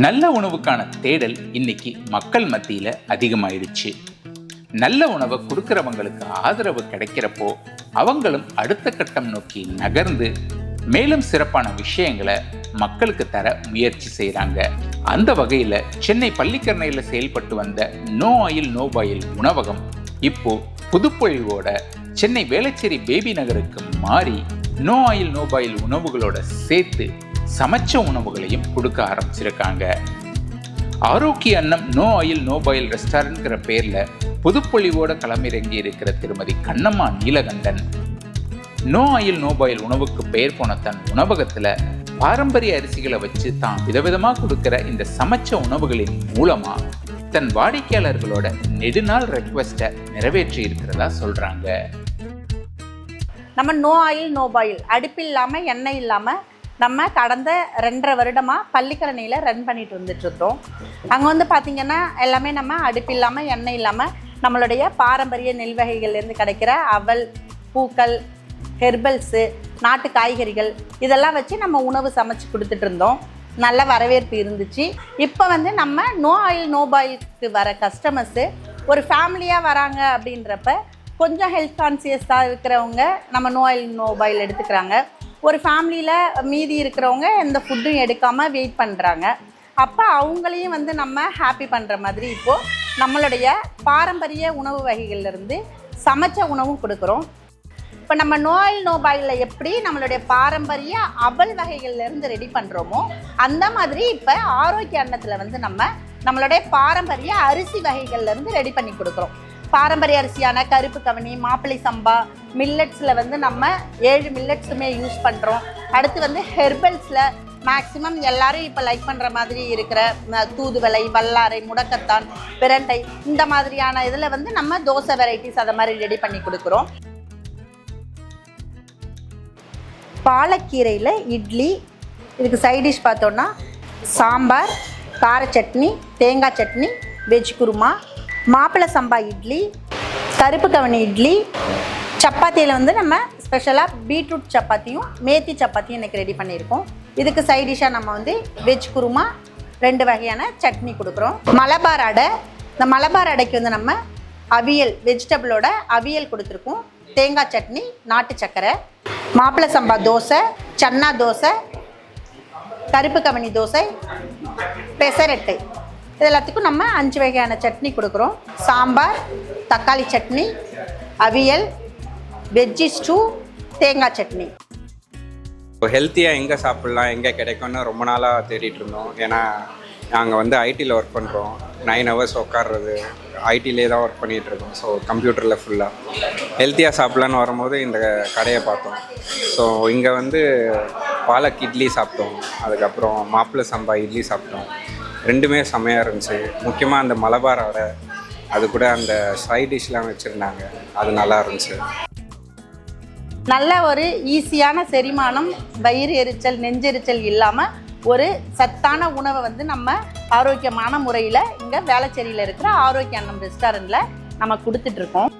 நல்ல உணவுக்கான தேடல் இன்னைக்கு மக்கள் மத்தியில அதிகமாயிடுச்சு. நல்ல உணவை கொடுக்கறவங்களுக்கு ஆதரவு கிடைக்கிறப்போ அவங்களும் அடுத்த கட்டம் நோக்கி நகர்ந்து மேலும் சிறப்பான விஷயங்களை மக்களுக்கு தர முயற்சி செய்கிறாங்க அந்த வகையில் சென்னை பள்ளிக்கரணையில் செயல்பட்டு வந்த நோ ஆயில் நோ பாயில் உணவகம் இப்போ புதுப்பொழிவோட சென்னை வேளச்சேரி பேபி நகருக்கு மாறி நோ ஆயில் நோ பாயில் உணவுகளோட சேர்த்து சமைச்ச உணவுகளையும் கொடுக்க ஆரம்பிச்சிருக்காங்க. Arogya Annam no oil no boil ரெஸ்டாரண்ட்ங்கிற பேர்ல புதுப்பொழிவோட களமிறங்கி இருக்கிற Thirumathi Kannamma Neelakandan no oil no boil உணவுக்கு பெயர் போன தன் உணவகத்துல பாரம்பரிய அரிசிகளை வச்சு தான் விதவிதமா கொடுக்கிற இந்த சமைச்ச உணவுகளின் மூலமா தன் வாடிக்கையாளர்களோட நெடுநாள் ரெக்வெஸ்ட்டை நிறைவேற்றி இருக்கிறதா சொல்றாங்க. நம்ம நோ ஆயில் நோ பாயில் அடுப்பு இல்லாமல் எண்ணெய் இல்லாமல் நம்ம கடந்த ரெண்டரை வருடமாக பள்ளிக்கரணையில் ரன் பண்ணிட்டு வந்துட்டுருக்கோம் அங்கே வந்து பார்த்திங்கன்னா எல்லாமே நம்ம அடுப்பு இல்லாமல் எண்ணெய் இல்லாமல் நம்மளுடைய பாரம்பரிய நெல் வகைகள்லேருந்து கிடைக்கிற அவல் பூக்கள் ஹெர்பல்ஸு நாட்டு காய்கறிகள் இதெல்லாம் வச்சு நம்ம உணவு சமைச்சு கொடுத்துட்டு இருந்தோம். நல்ல வரவேற்பு இருந்துச்சு. இப்போ வந்து நம்ம நோ ஆயில் நோ பாயிலுக்கு வர கஸ்டமர்ஸு ஒரு ஃபேமிலியாக வராங்க அப்படின்றப்ப கொஞ்சம் ஹெல்த் கான்சியஸாக இருக்கிறவங்க நம்ம நோ ஆயில் நோ பாயில் எடுத்துக்கிறாங்க. ஒரு ஃபேமிலியில் மீதி இருக்கிறவங்க எந்த ஃபுட்டும் எடுக்காமல் வெயிட் பண்ணுறாங்க அப்போ அவங்களையும் வந்து நம்ம ஹாப்பி பண்ணுற மாதிரி இப்போது நம்மளுடைய பாரம்பரிய உணவு வகைகள்லேருந்து சமைச்ச உணவும் கொடுக்குறோம். இப்போ நம்ம நோயில் நோபாயில் எப்படி நம்மளுடைய பாரம்பரிய அவல் வகைகள்லேருந்து ரெடி பண்ணுறோமோ அந்த மாதிரி இப்போ ஆரோக்கிய அன்னத்தில் வந்து நம்ம நம்மளுடைய பாரம்பரிய அரிசி வகைகள்லேருந்து ரெடி பண்ணி கொடுக்குறோம். பாரம்பரிய அரிசியான கருப்பு கவனி மாப்பிளை சம்பா மில்லட்ஸில் வந்து நம்ம ஏழு மில்லட்ஸுமே யூஸ் பண்ணுறோம் அடுத்து வந்து ஹெர்பல்ஸில் மேக்ஸிமம் எல்லாரும் இப்போ லைக் பண்ணுற மாதிரி இருக்கிற ம, தூதுவளை வல்லாரை முடக்கத்தான் பிரண்டை இந்த மாதிரியான இதில் வந்து நம்ம தோசை வெரைட்டிஸ் அதை மாதிரி ரெடி பண்ணி கொடுக்குறோம். பாலக்கீரையில் இட்லி இதுக்கு சைடிஷ் பார்த்தோன்னா சாம்பார் கார சட்னி தேங்காய் சட்னி வெஜ் குருமா மாப்பிள்ளை சம்பா இட்லி கருப்பு கவனி இட்லி சப்பாத்தியில் வந்து நம்ம ஸ்பெஷலாக பீட்ரூட் சப்பாத்தியும் மேத்தி சப்பாத்தியும் இன்றைக்கி ரெடி பண்ணியிருக்கோம். இதுக்கு சைட் டிஷ்ஷாக நம்ம வந்து வெஜ் குருமா ரெண்டு வகையான சட்னி கொடுக்குறோம். மலபார் அடை இந்த மலபார் அடைக்கு வந்து நம்ம அவியல் வெஜிடபிளோட அவியல் கொடுத்துருக்கோம். தேங்காய் சட்னி நாட்டு சக்கரை மாப்பிள்ளை சம்பா தோசை சன்னா தோசை கருப்பு கவனி தோசை பெசரட்டை. இது எல்லாத்துக்கும் நம்ம அஞ்சு வகையான சட்னி கொடுக்குறோம். சாம்பார் தக்காளி சட்னி அவியல் வெஜ்ஜி ஸ்டூ தேங்காய் சட்னி. ஹெல்த்தியாக எங்கே சாப்பிட்லாம் எங்கே கிடைக்கும்னு ரொம்ப நாளாக தேடிட்டு இருந்தோம். ஏன்னா நாங்கள் வந்து ஐடியில் ஒர்க் பண்ணுறோம் நைன் ஹவர்ஸ் உட்கார்றது ஐடிலே தான் ஒர்க் பண்ணிகிட்டு இருக்கோம். ஸோ கம்ப்யூட்டரில் ஃபுல்லாக ஹெல்த்தியாக சாப்பிட்லான்னு வரும்போது இந்த கடையை பார்த்தோம். ஸோ இங்கே வந்து பாலக் இட்லி சாப்பிட்டோம். அதுக்கப்புறம் மாப்பிள்ளை சம்பா இட்லி சாப்பிட்டோம். ரெண்டுமே செம்மையாக இருந்துச்சு. முக்கியமாக அந்த மலபார் அது கூட அந்த சைட் டிஷ்லாம் வச்சுருந்தாங்க. அது நல்லா இருந்துச்சு. நல்ல ஒரு ஈஸியான செரிமானம் வயிறு எரிச்சல் நெஞ்செரிச்சல் இல்லாமல் ஒரு சத்தான உணவை வந்து நம்ம ஆரோக்கியமான முறையில் இங்கே வேளச்சேரியில் இருக்கிற ஆரோக்கிய அன்னம் ரெஸ்டாரண்ட்டில் நம்ம கொடுத்துட்ருக்கோம்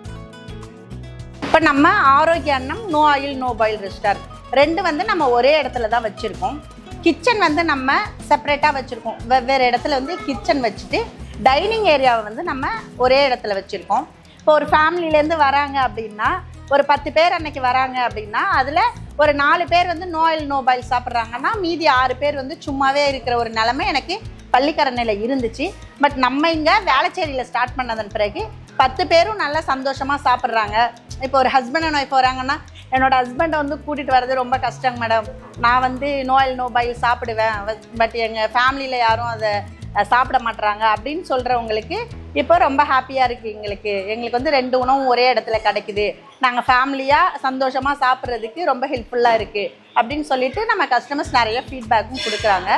இப்போ நம்ம Arogya Annam no oil no boil restaurant ரெண்டு வந்து நம்ம ஒரே இடத்துல தான் வச்சுருக்கோம். கிச்சன் வந்து நம்ம செப்பரேட்டாக வச்சுருக்கோம். வெவ்வேறு இடத்துல வந்து கிச்சன் வச்சுட்டு டைனிங் ஏரியாவை வந்து நம்ம ஒரே இடத்துல வச்சுருக்கோம். இப்போ ஒரு ஃபேமிலிலேருந்து வராங்க அப்படின்னா ஒரு பத்து பேர் அன்னைக்கு வராங்க அப்படின்னா அதில் ஒரு நாலு பேர் வந்து நோயில் நோபைல் சாப்பிட்றாங்கன்னா மீதி ஆறு பேர் வந்து சும்மாவே இருக்கிற ஒரு நிலமை எனக்கு பள்ளிக்கரணையில் இருந்துச்சு. பட் நம்ம இங்கே வேளச்சேரியில் ஸ்டார்ட் பண்ணதன் பிறகு பத்து பேரும் நல்லா சந்தோஷமாக சாப்பிட்றாங்க. இப்போ ஒரு ஹஸ்பண்ட் அண்ட் ஒய்ஃப் வராங்கன்னா என்னோட ஹஸ்பண்டை வந்து கூட்டிகிட்டு வர்றது ரொம்ப கஷ்டங்க மேடம் நான் வந்து நோயல் நோ பாயில் சாப்பிடுவேன். பட் எங்கள் ஃபேமிலியில் யாரும் அதை சாப்பிட மாட்றாங்க. அப்படின்னு சொல்கிறவங்களுக்கு இப்போ ரொம்ப ஹாப்பியாக இருக்குது எங்களுக்கு. எங்களுக்கு வந்து ரெண்டு உணவும் ஒரே இடத்துல கிடைக்குது. நாங்கள் ஃபேமிலியாக சந்தோஷமாக சாப்பிட்றதுக்கு ரொம்ப ஹெல்ப்ஃபுல்லாக இருக்குது அப்படின்னு சொல்லிட்டு நம்ம கஸ்டமர்ஸ் நிறைய ஃபீட்பேக்கும் கொடுக்குறாங்க.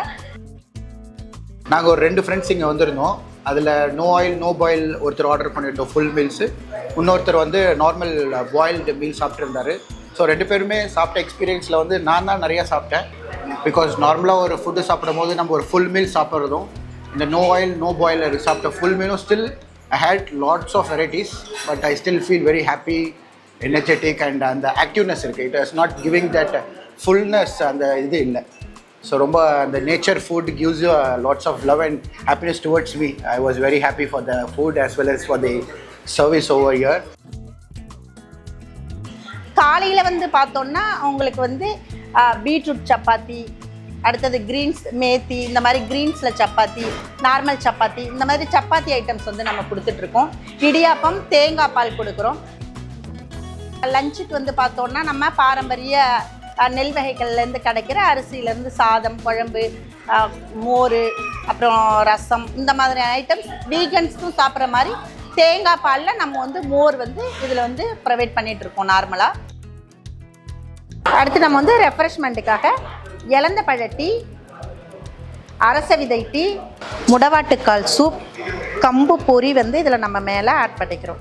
நாங்கள் ஒரு ரெண்டு ஃப்ரெண்ட்ஸ் இங்கே வந்திருந்தோம். அதில் நோ ஆயில் நோ பாயில் ஒருத்தர் ஆர்டர் பண்ணிட்டோம் ஃபுல் மீல்ஸு இன்னொருத்தர் வந்து நார்மல் பாயில்டு மீல் சாப்பிட்ருந்தாரு ஸோ ரெண்டு பேருமே சாப்பிட்ட எக்ஸ்பீரியன்ஸில் வந்து நான் தான் நிறையா சாப்பிட்டேன். பிகாஸ் நார்மலாக ஒரு ஃபுட்டு சாப்பிடும் போது நம்ம ஒரு ஃபுல் மீல் சாப்பிட்றதும் இந்த நோ ஆயில் நோ பாயிலர் சாப்பிட்ட full மீலும் still I had lots of varieties but I still feel very happy energetic and அந்த ஆக்டிவ்னஸ் இருக்குது it is not giving that fullness அந்த இது இல்லை. ஸோ ரொம்ப அந்த nature food gives you lots of love and happiness towards me I was very happy for the food as well as for the service over here காலையில் வந்து பார்த்தோன்னா அவங்களுக்கு வந்து பீட்ரூட் சப்பாத்தி அடுத்தது க்ரீன்ஸ் மேத்தி இந்த மாதிரி க்ரீன்ஸில் சப்பாத்தி நார்மல் சப்பாத்தி இந்த மாதிரி சப்பாத்தி ஐட்டம்ஸ் வந்து நம்ம கொடுத்துட்ருக்கோம். இடியாப்பம் தேங்காய் பால் கொடுக்குறோம். லஞ்சுக்கு வந்து பார்த்தோன்னா நம்ம பாரம்பரிய நெல் வகைகள்லேருந்து கிடைக்கிற அரிசியிலேருந்து சாதம் குழம்பு மோர் அப்புறம் ரசம் இந்த மாதிரி ஐட்டம்ஸ் வீகன்ஸ்க்கும் சாப்பிட்ற மாதிரி தேங்காய் பாலில் நம்ம வந்து மோர் வந்து இதில் வந்து ப்ரொவைட் பண்ணிகிட்ருக்கோம் நார்மலாக அடுத்து நம்ம வந்து ரெஃப்ரெஷ்மெண்ட்டுக்காக இலந்த பழ டீ அரச விதை டீ முடவாட்டுக்கால் சூப் கம்பு பொரி வந்து இதில் நம்ம மேலே ஆட் பண்ணிக்கிறோம்.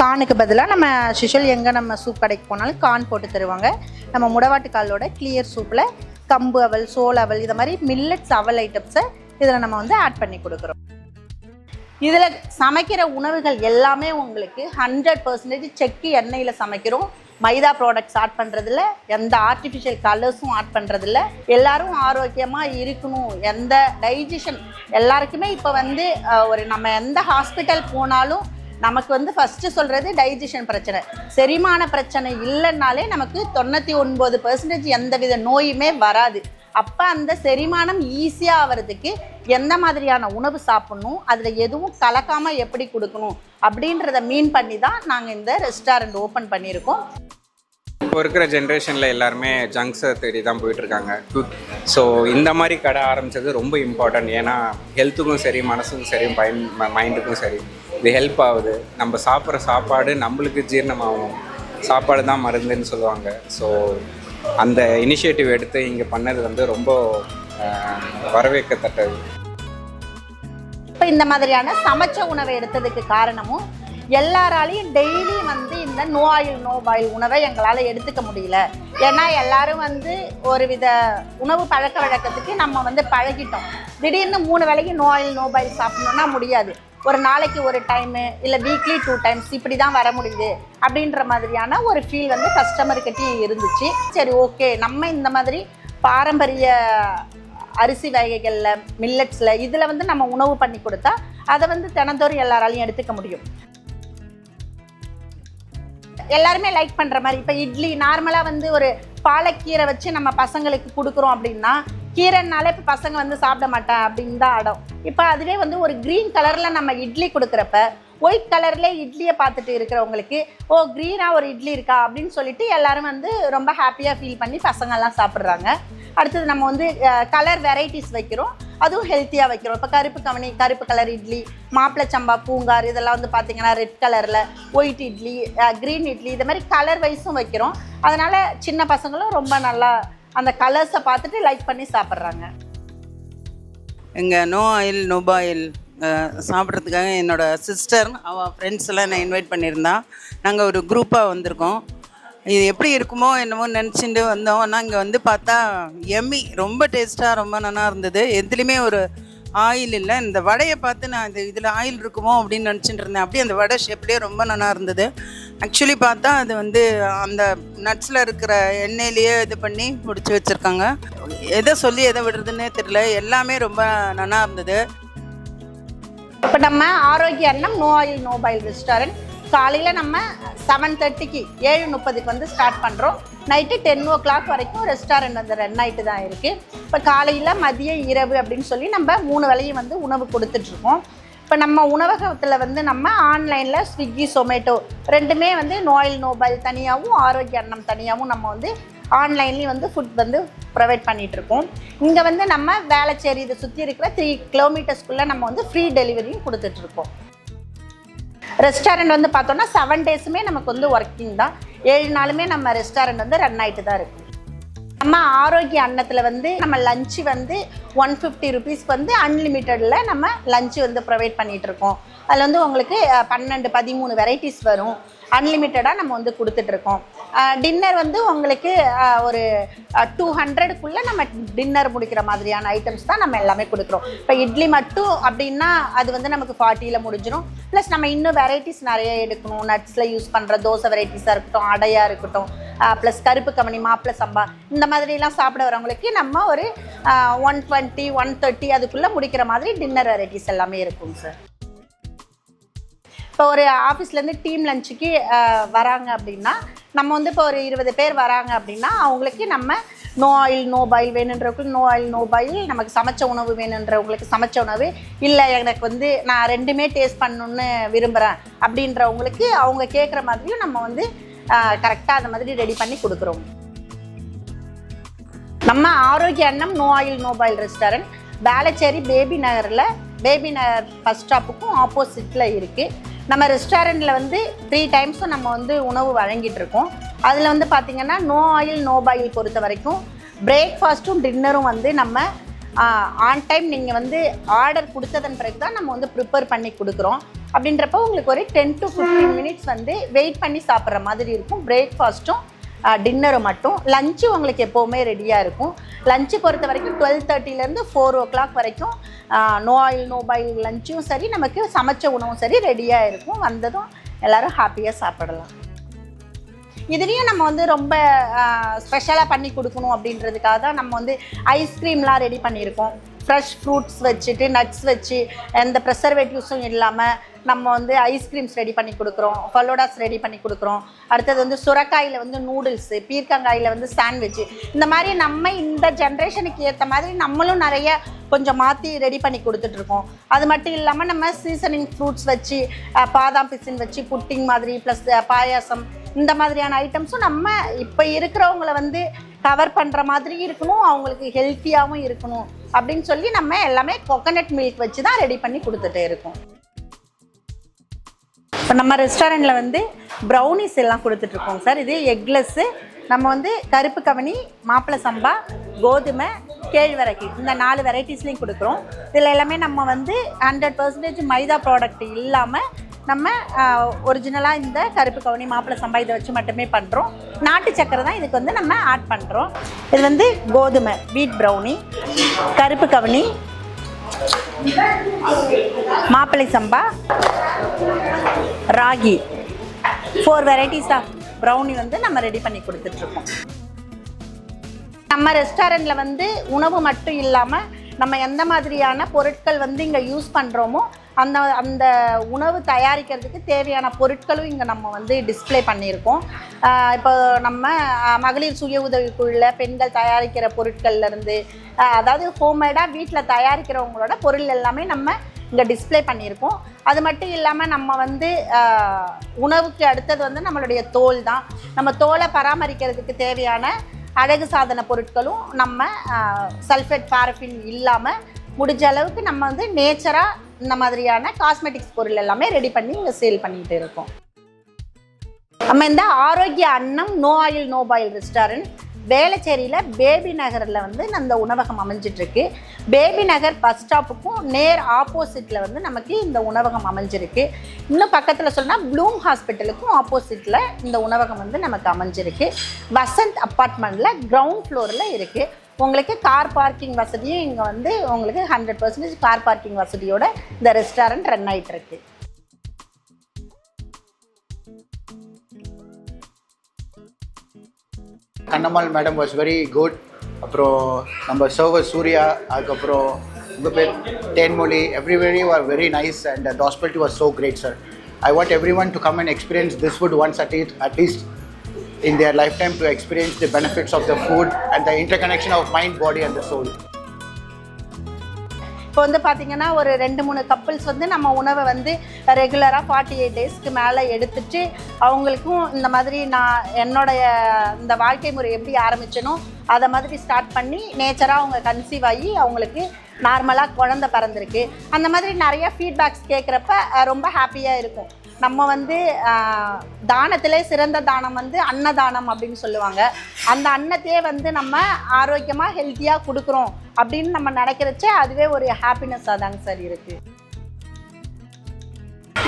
கானுக்கு பதிலாக நம்ம சிஷல் எங்கே நம்ம சூப் கடைக்கு போனாலும் கான் போட்டு தருவாங்க. நம்ம முடவாட்டுக்காலோட கிளியர் சூப்பில் கம்பு அவல் சோள அவல் இது மாதிரி மில்லட்ஸ் அவல் ஐட்டம்ஸை இதில் நம்ம வந்து ஆட் பண்ணி கொடுக்குறோம். இதில் சமைக்கிற உணவுகள் எல்லாமே உங்களுக்கு ஹண்ட்ரட் பர்சன்டேஜ் செக்கு எண்ணெயில் சமைக்கிறோம். மைதா ப்ராடக்ட்ஸ் ஆட் பண்ணுறதில்ல எந்த ஆர்டிஃபிஷியல் கலர்ஸும் ஆட் பண்ணுறதில்ல எல்லாரும் ஆரோக்கியமாக இருக்கணும். எந்த டைஜஷன் எல்லாருக்குமே இப்போ வந்து ஒரு நம்ம எந்த ஹாஸ்பிட்டல் போனாலும் நமக்கு வந்து ஃபஸ்ட்டு சொல்கிறது டைஜஷன் பிரச்சனை. செரிமான பிரச்சனை இல்லைன்னாலே நமக்கு தொண்ணூற்றி ஒன்பது பர்சன்டேஜ் எந்தவித நோயுமே வராது. அப்போ அந்த செரிமானம் ஈஸியாக ஆகிறதுக்கு எந்த மாதிரியான உணவு சாப்பிடணும் அதில் எதுவும் கலக்காமல் எப்படி கொடுக்கணும் அப்படின்றத மீன் பண்ணி தான் நாங்கள் இந்த ரெஸ்டாரண்ட் ஓப்பன் பண்ணியிருக்கோம். இப்போ இருக்கிற ஜென்ரேஷனில் எல்லாருமே ஜங்க்ஸை தேடி தான் போயிட்டுருக்காங்க. ஸோ இந்த மாதிரி கடை ஆரம்பித்தது ரொம்ப இம்பார்ட்டன்ட் ஏன்னா ஹெல்த்துக்கும் சரி மனசுக்கும் சரி பயன் மைண்டுக்கும் சரி இது ஹெல்ப் ஆகுது. நம்ம சாப்பிட்ற சாப்பாடு நம்மளுக்கு ஜீரணமாகும். சாப்பாடு தான் மருந்துன்னு சொல்லுவாங்க. ஸோ அந்த இனிஷியேட்டிவ் எடுத்து இங்கே பண்ணது வந்து ரொம்ப வரவேற்கத்தட்டது வரவேற்கத்தக்கது. இப்போ இந்த மாதிரியான சமைச்ச உணவை எடுத்ததுக்கு காரணமும் எல்லாராலையும் டெய்லி வந்து இந்த நோ ஆயில் நோ பாயில் உணவை எங்களால் எடுத்துக்க முடியல. ஏன்னா எல்லாரும் வந்து ஒரு வித உணவு பழக்க வழக்கத்துக்கு நம்ம வந்து பழகிட்டோம். திடீர்னு மூணு வேளைக்கு நோ ஆயில் நோ பாயில் சாப்பிடணும்னா முடியாது. ஒரு நாளைக்கு ஒரு டைமு இல்லை வீக்லி டூ டைம்ஸ் இப்படி தான் வர முடியுது அப்படின்ற மாதிரியான ஒரு ஃபீல் வந்து கஸ்டமர்கிட்டையும் இருந்துச்சு. சரி ஓகே நம்ம இந்த மாதிரி பாரம்பரிய அரிசி வகைகளில் மில்லட்ஸில் இதில் வந்து நம்ம உணவு பண்ணி கொடுத்தா அதை வந்து தினந்தோறும் எல்லாராலையும் எடுத்துக்க முடியும். எல்லாருமே லைக் பண்ணுற மாதிரி. இப்போ இட்லி நார்மலாக வந்து ஒரு பாலக்கீரை வச்சு நம்ம பசங்களுக்கு கொடுக்குறோம் அப்படின்னா கீரைனாலே இப்போ பசங்க வந்து சாப்பிட மாட்டேன் அப்படின்னு தான் அடம். இப்போ அதுவே வந்து ஒரு க்ரீன் கலரில் நம்ம இட்லி கொடுக்குறப்ப ஒயிட் கலர்லேயே இட்லியை பார்த்துட்டு இருக்கிறவங்களுக்கு ஓ க்ரீனாக ஒரு இட்லி இருக்கா? அப்படின்னு சொல்லிட்டு எல்லாரும் வந்து ரொம்ப ஹாப்பியாக ஃபீல் பண்ணி பசங்கள்லாம் சாப்பிட்றாங்க. அடுத்தது நம்ம வந்து கலர் வெரைட்டிஸ் வைக்கிறோம். அதுவும் ஹெல்த்தியாக வைக்கிறோம். இப்போ கருப்பு கவனி கருப்பு கலர் இட்லி மாப்பிளை சம்பா பூங்கார் இதெல்லாம் வந்து பார்த்தீங்கன்னா ரெட் கலரில் ஒயிட் இட்லி க்ரீன் இட்லி இது மாதிரி கலர் வைஸும் வைக்கிறோம். அதனால் சின்ன பசங்களும் ரொம்ப நல்லா அந்த கலர்ஸை பார்த்துட்டு லைக் பண்ணி சாப்பிட்றாங்க. இங்கே நோ ஆயில் நோ பாயில் சாப்பிட்றதுக்காக என்னோட சிஸ்டர் அவள் ஃப்ரெண்ட்ஸ் எல்லாம் என்னை இன்வைட் பண்ணியிருந்தா. நாங்கள் ஒரு குரூப்பாக வந்திருக்கோம். இது எப்படி இருக்குமோ என்னமோ நினச்சிட்டு வந்தோம். ஆனால் இங்கே வந்து பார்த்தா எம்மி ரொம்ப டேஸ்ட்டாக ரொம்ப நல்லா இருந்தது. எதுலேயுமே ஒரு ஆயில் இல்லை. இந்த வடையை பார்த்து நான் இது இதில் ஆயில் இருக்குமோ அப்படின்னு நினச்சிட்டு இருந்தேன். அப்படியே அந்த வடை ஷேப்லேயே ரொம்ப நல்லா இருந்தது. ஆக்சுவலி பார்த்தா அது வந்து அந்த நட்ஸில் இருக்கிற எண்ணெயிலேயே இது பண்ணி முடிச்சு வச்சுருக்காங்க. எதை சொல்லி எதை விடுறதுன்னே தெரியல. எல்லாமே ரொம்ப நல்லா இருந்தது. இப்போ நம்ம Arogya Annam no oil no boil restaurant காலையில் நம்ம செவன் தேர்ட்டிக்கு ஏழு முப்பதுக்கு வந்து ஸ்டார்ட் பண்ணுறோம் நைட்டு டென் ஓ கிளாக் வரைக்கும் ரெஸ்டாரண்ட் வந்து ரன் ஆகிட்டு தான் இருக்குது இப்போ காலையில் மதியம் இரவு அப்படின்னு சொல்லி நம்ம மூணு வேளையும் வந்து உணவு கொடுத்துட்ருக்கோம் இப்போ நம்ம உணவகத்தில் வந்து நம்ம ஆன்லைனில் ஸ்விக்கி சொமேட்டோ ரெண்டுமே வந்து நோயில் நோபல் தனியாகவும் ஆரோக்கிய அன்னம் தனியாகவும் நம்ம வந்து ஆன்லைன்லேயும் வந்து ஃபுட் வந்து ப்ரொவைட் பண்ணிகிட்ருக்கோம் இங்கே வந்து நம்ம வேளச்சேரி இதை சுற்றி இருக்கிற த்ரீ கிலோமீட்டர்ஸ்குள்ளே நம்ம வந்து ஃப்ரீ டெலிவரியும் கொடுத்துட்ருக்கோம் ரெஸ்டாரண்ட் வந்து பார்த்தோன்னா செவன் டேஸுமே நமக்கு வந்து ஒர்க்கிங் தான். ஏழு நாளுமே நம்ம ரெஸ்டாரண்ட் வந்து ரன் ஆகிட்டு தான் இருக்கும். நம்ம ஆரோக்கிய அன்னத்தில் வந்து நம்ம லஞ்சு வந்து ஒன் ஃபிஃப்டி ருபீஸ்க்கு வந்து அன்லிமிட்டடில் நம்ம லஞ்சு வந்து ப்ரொவைட் பண்ணிகிட்டு இருக்கோம். அதில் வந்து உங்களுக்கு பன்னெண்டு பதிமூணு வெரைட்டிஸ் வரும். அன்லிமிட்டடாக நம்ம வந்து கொடுத்துட்ருக்கோம் டின்னர் வந்து உங்களுக்கு ஒரு டூ ஹண்ட்ரடுக்குள்ளே நம்ம டின்னர் முடிக்கிற மாதிரியான ஐட்டம்ஸ் தான் நம்ம எல்லாமே கொடுக்குறோம். இப்போ இட்லி மட்டும் அப்படின்னா அது வந்து நமக்கு ஃபார்ட்டியில் முடிஞ்சிடும் ப்ளஸ் நம்ம இன்னும் வெரைட்டிஸ் நிறைய எடுக்கணும். நட்ஸில் யூஸ் பண்ணுற தோசை வெரைட்டிஸாக இருக்கட்டும் அடையாக இருக்கட்டும் ப்ளஸ் கருப்பு கமணி மாப்பிள சம்பா இந்த மாதிரிலாம் சாப்பிட வரவங்களுக்கு நம்ம ஒரு ஒன் டுவெண்ட்டி ஒன் தேர்ட்டி அதுக்குள்ளே முடிக்கிற மாதிரி டின்னர் வெரைட்டிஸ் எல்லாமே இருக்கும் சார் இப்போ ஒரு ஆஃபீஸ்லேருந்து டீம் லஞ்சுக்கு வராங்க அப்படின்னா நம்ம வந்து இப்போ ஒரு இருபது பேர் வராங்க அப்படின்னா அவங்களுக்கு நம்ம நோ ஆயில் நோ பாயில் வேணுன்றவங்களுக்கு நோ ஆயில் நோ பாயில் நமக்கு சமைச்ச உணவு வேணுன்றவங்களுக்கு சமைச்ச உணவு இல்லை எனக்கு வந்து நான் ரெண்டுமே டேஸ்ட் பண்ணணுன்னு விரும்புகிறேன் அப்படின்றவங்களுக்கு அவங்க கேட்குற மாதிரியும் நம்ம வந்து கரெக்டாக அந்த மாதிரி ரெடி பண்ணி கொடுக்குறோம். நம்ம Arogya Annam no oil no boil restaurant Velachery Baby நகரில் பேபி நகர் பஸ் ஸ்டாப்புக்கும் ஆப்போசிட்டில் இருக்குது நம்ம ரெஸ்டாரண்ட்டில் வந்து த்ரீ டைம்ஸும் நம்ம வந்து உணவு வழங்கிட்டு இருக்கோம் அதில் வந்து பார்த்திங்கன்னா நோ ஆயில் நோ பாயில் பொறுத்த வரைக்கும் பிரேக்ஃபாஸ்ட்டும் டின்னரும் வந்து நம்ம ஆன் டைம் நீங்கள் வந்து ஆர்டர் கொடுத்ததன் பிறகு தான் நம்ம வந்து ப்ரிப்பேர் பண்ணி கொடுக்குறோம். அப்படின்றப்போ உங்களுக்கு ஒரு டென் டு ஃபிஃப்டீன் மினிட்ஸ் வந்து வெயிட் பண்ணி சாப்பிட்ற மாதிரி இருக்கும். பிரேக்ஃபாஸ்ட்டும் டின்னரு மட்டும். லஞ்சு உங்களுக்கு எப்போவுமே ரெடியாக இருக்கும். லஞ்சு பொறுத்த வரைக்கும் டுவெல் தேர்ட்டிலேருந்து ஃபோர் ஓ கிளாக் வரைக்கும் நோ ஆயில் நோ பாயில் லஞ்சும் சரி நமக்கு சமைச்ச உணவும் சரி ரெடியாக இருக்கும். வந்ததும் எல்லாரும் ஹாப்பியாக சாப்பிடலாம். இதுலேயும் நம்ம வந்து ரொம்ப ஸ்பெஷலாக பண்ணி கொடுக்கணும் அப்படின்றதுக்காக தான் நம்ம வந்து ஐஸ்கிரீம்லாம் ரெடி பண்ணியிருக்கோம். ஃப்ரெஷ் ஃப்ரூட்ஸ் வச்சுட்டு நட்ஸ் வச்சு எந்த ப்ரெசர்வேட்டிவ்ஸும் இல்லாமல் நம்ம வந்து ஐஸ்கிரீம்ஸ் ரெடி பண்ணி கொடுக்குறோம் ஃபலோடாஸ் ரெடி பண்ணி கொடுக்குறோம். அடுத்தது வந்து சுரக்காயில் வந்து நூடுல்ஸு பீர்க்கங்காயில் வந்து சாண்ட்விட்ச் இந்த மாதிரி நம்ம இந்த ஜென்ரேஷனுக்கு ஏற்ற மாதிரி நம்மளும் நிறைய கொஞ்சம் மாற்றி ரெடி பண்ணி கொடுத்துட்ருக்கோம் அது மட்டும் இல்லாமல் நம்ம சீசனிங் ஃப்ரூட்ஸ் வச்சு பாதாம் பிசின் வச்சு புட்டிங் மாதிரி ப்ளஸ் பாயாசம் இந்த மாதிரியான ஐட்டம்ஸும் நம்ம இப்போ இருக்கிறவங்கள வந்து கவர் பண்ணுற மாதிரி இருக்கணும் அவங்களுக்கு ஹெல்த்தியாகவும் இருக்கணும் அப்படின்னு சொல்லி நம்ம எல்லாமே கோகனட் மில்க் வச்சு தான் ரெடி பண்ணி கொடுத்துட்டே இருக்கோம். இப்போ நம்ம ரெஸ்டாரண்ட்டில் வந்து ப்ரௌனிஸ் எல்லாம் கொடுத்துட்ருக்கோம் சார். இது எக்லெஸ்ஸு நம்ம வந்து கருப்பு கவனி மாப்பிள்ளை சம்பா கோதுமை கேழ்வரகு. இந்த நாலு வெரைட்டிஸ்லையும் கொடுக்குறோம். இதில் எல்லாமே நம்ம வந்து ஹண்ட்ரட் பர்சன்டேஜ் மைதா ப்ராடக்ட் இல்லாமல் நம்ம ஒரிஜினலாக இந்த கருப்பு கவுனி மாப்பிள்ளை சம்பா இதை வச்சு மட்டுமே பண்ணுறோம் நாட்டு சக்கரை தான் இதுக்கு வந்து நம்ம ஆட் பண்ணுறோம் இது வந்து கோதுமை வீட் ப்ரௌனி கருப்பு கவுனி மாப்பிளை சம்பா ragi. Four varieties of brownie வந்து நம்ம ரெடி பண்ணி கொடுத்துட்ருக்கோம் நம்ம ரெஸ்டாரண்ட்டில் வந்து உணவு மட்டும் இல்லாமல் நம்ம எந்த மாதிரியான பொருட்கள் வந்து இங்கே யூஸ் பண்ணுறோமோ அந்த அந்த உணவு தயாரிக்கிறதுக்கு தேவையான பொருட்களும் இங்கே நம்ம வந்து டிஸ்ப்ளே பண்ணியிருக்கோம். இப்போ நம்ம மகளிர் சுய உதவிக்குழுல பெண்கள் தயாரிக்கிற பொருட்கள்லேருந்து அதாவது ஹோம்மேடாக வீட்டில் தயாரிக்கிறவங்களோட பொருள் எல்லாமே நம்ம இங்கே டிஸ்ப்ளே பண்ணியிருக்கோம். அது மட்டும் இல்லாமல் நம்ம வந்து உணவுக்கு அடுத்தது வந்து நம்மளுடைய தோல் தான். நம்ம தோலை பராமரிக்கிறதுக்கு தேவையான அழகு சாதன பொருட்களும் நம்ம சல்ஃபேட் பாரஃபின் இல்லாமல் முடிஞ்ச அளவுக்கு நம்ம வந்து நேச்சராக இந்த மாதிரியான காஸ்மெட்டிக்ஸ் பொருள் எல்லாமே ரெடி பண்ணி இங்கே சேல் பண்ணிட்டு இருக்கோம். நம்ம இந்த Arogya Annam no oil no boil restaurant வேளச்சேரியில் baby நகரில் வந்து அந்த உணவகம் அமைஞ்சிட்ருக்கு. பேபி நகர் பஸ் ஸ்டாப்புக்கும் நேர் ஆப்போசிட்டில் வந்து நமக்கு இந்த உணவகம் அமைஞ்சிருக்கு. இன்னும் பக்கத்தில் சொன்னால் ப்ளூம் ஹாஸ்பிட்டலுக்கும் ஆப்போசிட்டில் இந்த உணவகம் வந்து நமக்கு அமைஞ்சிருக்கு. வசந்த் அப்பார்ட்மெண்ட்டில் கிரவுண்ட் ஃப்ளோரில் இருக்குது உங்களுக்கு கார் பார்க்கிங் வசதியும் இங்கே வந்து உங்களுக்கு ஹண்ட்ரட் பர்சன்டேஜ் கார் பார்க்கிங் வசதியோட இந்த ரெஸ்டாரண்ட் ரன் ஆகிட்டு இருக்குது Kannammal madam was very good அப்புறம் நம்ம சர்வர் சூர்யா அதுக்கப்புறம் உங்கள் பேர் Thenmozhi எவ்ரிவரி are very nice and the hospital was so great sir I want every one to come and experience this food once at it at least in their lifetime to experience the benefits of the food and the interconnection of mind, body, and the soul. இப்போ வந்து பார்த்தீங்கன்னா ஒரு ரெண்டு மூணு couples வந்து நம்ம உணவை வந்து ரெகுலராக ஃபார்ட்டி எயிட் டேஸ்க்கு மேலே எடுத்துட்டு அவங்களுக்கும் இந்த மாதிரி நான் என்னோடைய இந்த வாழ்க்கை முறை எப்படி ஆரம்பிச்சேனோ அதை மாதிரி ஸ்டார்ட் பண்ணி நேச்சராக அவங்க கன்சீவ் ஆகி அவங்களுக்கு நார்மலாக குழந்தை பிறந்திருக்கு. அந்த மாதிரி நிறைய ஃபீட்பேக்ஸ் கேட்குறப்ப ரொம்ப ஹாப்பியாக இருக்கும். நம்ம வந்து ஆஹ், தானத்திலே சிறந்த தானம் வந்து அன்னதானம் அப்படின்னு சொல்லுவாங்க. அந்த அன்னத்தையே வந்து நம்ம ஆரோக்கியமாக ஹெல்த்தியாக கொடுக்குறோம் அப்படின்னு நம்ம நினைக்கிறச்சே அதுவே ஒரு ஹாப்பினஸ்ஸாக தாங்க சார் இருக்குது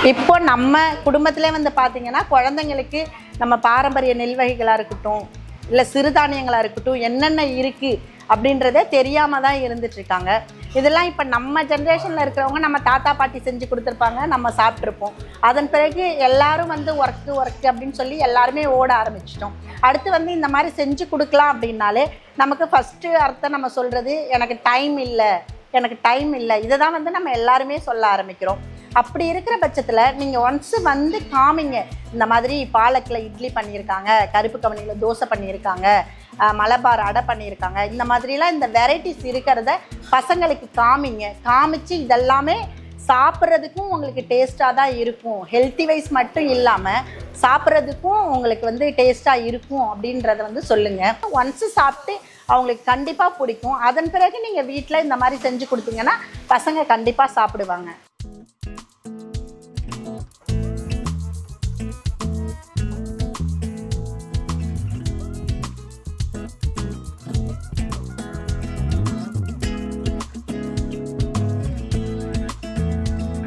இப்போ நம்ம குடும்பத்திலே வந்து பார்த்தீங்கன்னா குழந்தைங்களுக்கு நம்ம பாரம்பரிய நெல் வகைகளாக இருக்கட்டும் இல்லை சிறுதானியங்களாக இருக்கட்டும் என்னென்ன இருக்குது அப்படின்றதே தெரியாமல் தான் இருந்துட்டு இருக்காங்க. இதெல்லாம் இப்போ நம்ம ஜென்ரேஷனில் இருக்கிறவங்க நம்ம தாத்தா பாட்டி செஞ்சு கொடுத்துருப்பாங்க. நம்ம சாப்பிட்ருப்போம் அதன் பிறகு எல்லாரும் வந்து ஒர்க்கு ஒர்க்கு அப்படின்னு சொல்லி எல்லாருமே ஓட ஆரம்பிச்சிட்டோம். அடுத்து வந்து இந்த மாதிரி செஞ்சு கொடுக்கலாம் அப்படின்னாலே நமக்கு ஃபஸ்ட்டு அர்த்தம் நம்ம சொல்கிறது எனக்கு டைம் இல்லை எனக்கு டைம் இல்லை. இதை தான் வந்து நம்ம எல்லாருமே சொல்ல ஆரம்பிக்கிறோம். அப்படி இருக்கிற பட்சத்தில் நீங்கள் ஒன்ஸ் வந்து காமிங்க. இந்த மாதிரி பாலக்கில் இட்லி பண்ணியிருக்காங்க கருப்பு கவனியில் தோசை பண்ணியிருக்காங்க மலபார் அடை பண்ணியிருக்காங்க. இந்த மாதிரிலாம் இந்த வெரைட்டிஸ் இருக்கிறத பசங்களுக்கு காமிங்க. காமிச்சு இதெல்லாமே சாப்பிட்றதுக்கும் உங்களுக்கு டேஸ்ட்டாக தான் இருக்கும். ஹெல்த்தி வைஸ் மட்டும் இல்லாமல் சாப்பிட்றதுக்கும் உங்களுக்கு வந்து டேஸ்ட்டாக இருக்கும் அப்படின்றத வந்து சொல்லுங்கள் ஒன்ஸு சாப்பிட்டு அவங்களுக்கு கண்டிப்பாக பிடிக்கும். அதன் பிறகு நீங்கள் வீட்டில் இந்த மாதிரி செஞ்சு கொடுத்தீங்கன்னா பசங்க கண்டிப்பாக சாப்பிடுவாங்க.